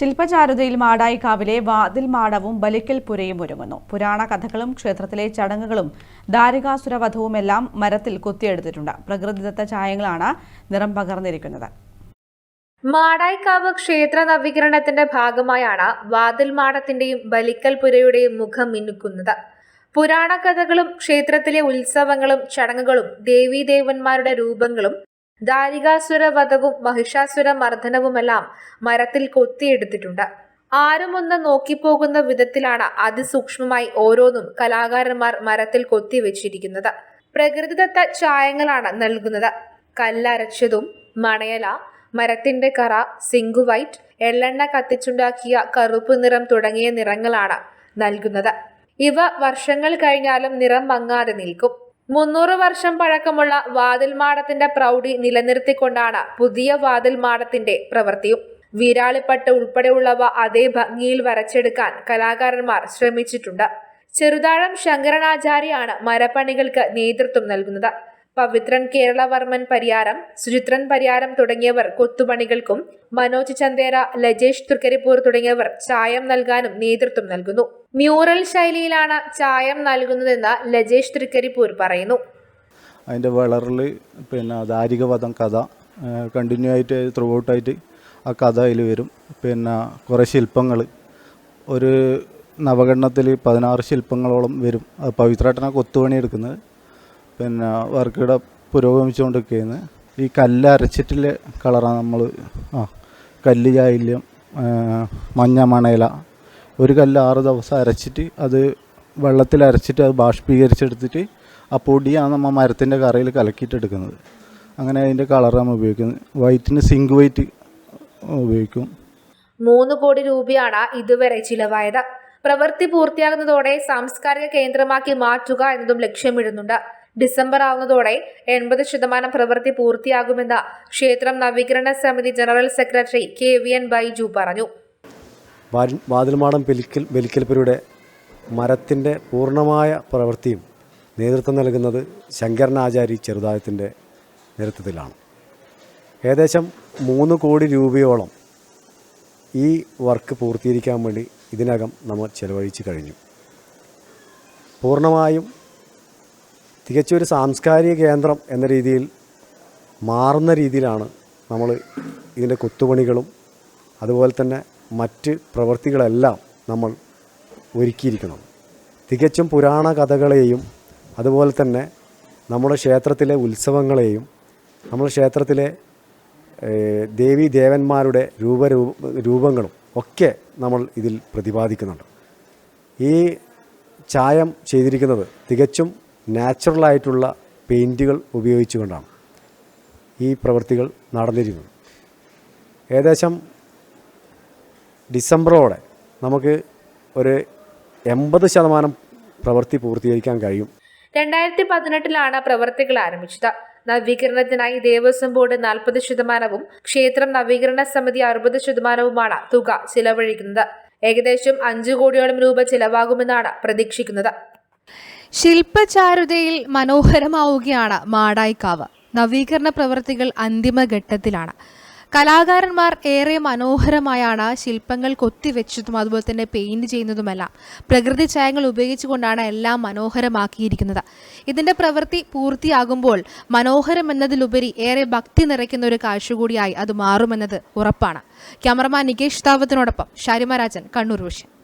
ശില്പചാരുതയിൽ മാടായിക്കാവിലെ വാതിൽ മാടവും ബലിക്കൽ പുരയും ഒരുങ്ങുന്നു. പുരാണ കഥകളും ക്ഷേത്രത്തിലെ ചടങ്ങുകളും ദാരികാസുരവധവുമെല്ലാം മരത്തിൽ കൊത്തിയെടുത്തിട്ടുണ്ട്. പ്രകൃതിദത്ത ചായങ്ങളാണ് നിറം പകർന്നിരിക്കുന്നത്. മാടായിക്കാവ് ക്ഷേത്ര നവീകരണത്തിന്റെ ഭാഗമായാണ് വാതിൽ മാടത്തിന്റെയും ബലിക്കൽ പുരയുടെയും മുഖം മിന്നുക്കുന്നത്. പുരാണ കഥകളും ക്ഷേത്രത്തിലെ ഉത്സവങ്ങളും ചടങ്ങുകളും ദേവീദേവന്മാരുടെ രൂപങ്ങളും ദാരികാസുര വധവും മഹിഷാസുര മർദ്ദനവുമെല്ലാം മരത്തിൽ കൊത്തിയെടുത്തിട്ടുണ്ട്. ആരുമൊന്ന് നോക്കിപ്പോകുന്ന വിധത്തിലാണ് അതിസൂക്ഷ്മമായി ഓരോന്നും കലാകാരന്മാർ മരത്തിൽ കൊത്തിവെച്ചിരിക്കുന്നത്. പ്രകൃതിദത്ത ചായങ്ങളാണ് നൽകുന്നത്. കല്ലരച്ചതും മണയല മരത്തിന്റെ കറ സിങ്കു വൈറ്റ് എള്ളെണ്ണ കത്തിച്ചുണ്ടാക്കിയ കറുപ്പ് നിറം തുടങ്ങിയ നിറങ്ങളാണ് നൽകുന്നത്. ഇവ വർഷങ്ങൾ കഴിഞ്ഞാലും നിറം മങ്ങാതെ നിൽക്കും. മുന്നൂറ് വർഷം പഴക്കമുള്ള വാതിൽമാടത്തിന്റെ പ്രൗഢി നിലനിർത്തിക്കൊണ്ടാണ് പുതിയ വാതിൽമാടത്തിന്റെ പ്രവൃത്തിയും. വീരാളിപ്പട്ട് ഉൾപ്പെടെയുള്ളവ അതേ ഭംഗിയിൽ വരച്ചെടുക്കാൻ കലാകാരന്മാർ ശ്രമിച്ചിട്ടുണ്ട്. ചെറുതാഴം ശങ്കരനാചാര്യാണ് മരപ്പണികൾക്ക് നേതൃത്വം നൽകുന്നത്. പവിത്രൻ കേരളവർമ്മൻ പരിയാരം സുചിത്രൻ പരിയാരം തുടങ്ങിയവർ കൊത്തുപണികൾക്കും മനോജ് ചന്ദേര ലജേഷ് തൃക്കരിപ്പൂർ തുടങ്ങിയവർ ചായം നൽകാനും നേതൃത്വം നൽകുന്നു. മ്യൂറൽ ശൈലിയിലാണ് ചായം നൽകുന്നതെന്ന് ലജേഷ് തൃക്കരിപ്പൂർ പറയുന്നു. അതിന്റെ വളറിൽ പിന്നെ ദാരികവധം കഥ കണ്ടിന്യൂ ആയിട്ട് ത്രൂ ഔട്ടായിട്ട് ആ കഥ വരും. പിന്നെ കുറേ ശില്പങ്ങൾ. ഒരു നവഗണത്തിൽ പതിനാറ് ശില്പങ്ങളോളം വരും. പവിത്രേട്ടനാണ് കൊത്തുപണി എടുക്കുന്നത്. പിന്നെ വർക്കിടെ പുരോഗമിച്ചുകൊണ്ടിരിക്കുകയാണ് ഈ കല്ല് അരച്ചിട്ടുള്ള കളറാണ് നമ്മൾ ആ കല്ല് ചായല്യം മഞ്ഞ മണയില ഒരു കല്ല് ആറ് ദിവസം അരച്ചിട്ട് അത് വെള്ളത്തിൽ അരച്ചിട്ട് അത് ബാഷ്പീകരിച്ചെടുത്തിട്ട് ആ പൊടിയാണ് നമ്മൾ മരത്തിന്റെ കറയിൽ കലക്കിയിട്ടെടുക്കുന്നത്. അങ്ങനെ അതിന്റെ കളറാണ് ഉപയോഗിക്കുന്നത് വൈറ്റിന് സിങ്ക് വൈറ്റ് ഉപയോഗിക്കും. മൂന്ന് കോടി രൂപയാണ് ഇതുവരെ ചിലവായത്. പ്രവൃത്തി പൂർത്തിയാകുന്നതോടെ സാംസ്കാരിക കേന്ദ്രമാക്കി മാറ്റുക എന്നതും ലക്ഷ്യമിടുന്നുണ്ട്. ഡിസംബർ ആവുന്നതോടെ എൺപത് ശതമാനം പ്രവൃത്തി പൂർത്തിയാകുമെന്ന് ക്ഷേത്രം നവീകരണ സമിതി general secretary K V N Baiju പറഞ്ഞു. വാതിൽ- വാതിൽമാടം ബലിക്കൽ ബലിക്കൽപ്പുരയുടെ മരത്തിന്റെ പൂർണമായ പ്രവൃത്തിയും നേതൃത്വം നൽകുന്നത് ശങ്കരനാചാരി ചെറുതായത്തിന്റെ നേതൃത്വത്തിലാണ്. ഏകദേശം മൂന്ന് കോടി രൂപയോളം ഈ വർക്ക് പൂർത്തീകരിക്കാൻ വേണ്ടി ഇതിനകം നമ്മൾ ചെലവഴിച്ച് കഴിഞ്ഞു. പൂർണമായും തികച്ചും ഒരു സാംസ്കാരിക കേന്ദ്രം എന്ന രീതിയിൽ മാറുന്ന രീതിയിലാണ് നമ്മൾ ഇതിന്റെ കൊത്തുപണികളും അതുപോലെ തന്നെ മറ്റ് പ്രവൃത്തികളെല്ലാം നമ്മൾ ഒരുക്കിയിരിക്കുന്നത്. തികച്ചും പുരാണ കഥകളെയും അതുപോലെ തന്നെ നമ്മുടെ ക്ഷേത്രത്തിലെ ഉത്സവങ്ങളെയും നമ്മുടെ ക്ഷേത്രത്തിലെ ദേവി ദേവീ ദേവന്മാരുടെ രൂപരൂ രൂപങ്ങളും ഒക്കെ നമ്മൾ ഇതിൽ പ്രതിപാദിക്കുന്നുണ്ട്. ഈ ചായം ചെയ്തിരിക്കുന്നത് തികച്ചും നാച്ചുറലായിട്ടുള്ള പെയിന്റുകൾ ഉപയോഗിച്ചുകൊണ്ടാണ് ഈ പ്രവൃത്തികൾ നടന്നിരുന്നത്. ഏകദേശം ഡിസംബറോടെ നമുക്ക് ഒരു എൺപത് ശതമാനം പ്രവൃത്തി പൂർത്തീകരിക്കാൻ കഴിയും. രണ്ടായിരത്തി പതിനെട്ടിലാണ് പ്രവർത്തികൾ ആരംഭിച്ചത്. നവീകരണത്തിനായി ദേവസ്വം ബോർഡ് നാൽപ്പത് ശതമാനവും ക്ഷേത്രം നവീകരണ സമിതി അറുപത് ശതമാനവുമാണ് തുക ചിലവഴിക്കുന്നത്. ഏകദേശം അഞ്ചു കോടിയോളം രൂപ ചിലവാകുമെന്നാണ് പ്രതീക്ഷിക്കുന്നത്. ശില്പചാരുതയിൽ മനോഹരമാവുകയാണ് മാടായിക്കാവ്. നവീകരണ പ്രവൃത്തികൾ അന്തിമഘട്ടത്തിലാണ്. കലാകാരന്മാർ ഏറെ മനോഹരമായാണ് ശില്പങ്ങൾ കൊത്തിവെച്ചതും അതുപോലെ തന്നെ പെയിന്റ് ചെയ്യുന്നതുമെല്ലാം. പ്രകൃതി ചായങ്ങൾ ഉപയോഗിച്ചുകൊണ്ടാണ് എല്ലാം മനോഹരമാക്കിയിരിക്കുന്നത്. ഇതിന്റെ പ്രവൃത്തി പൂർത്തിയാകുമ്പോൾ മനോഹരം എന്നതിലുപരി ഏറെ ഭക്തി നിറയ്ക്കുന്ന ഒരു കാഴ്ച കൂടിയായി അത് മാറുമെന്നത് ഉറപ്പാണ്. ക്യാമറമാൻ നികേഷ് താവത്തിനോടൊപ്പം ഷാരിമ രാജൻ കണ്ണൂർ വിഷൻ.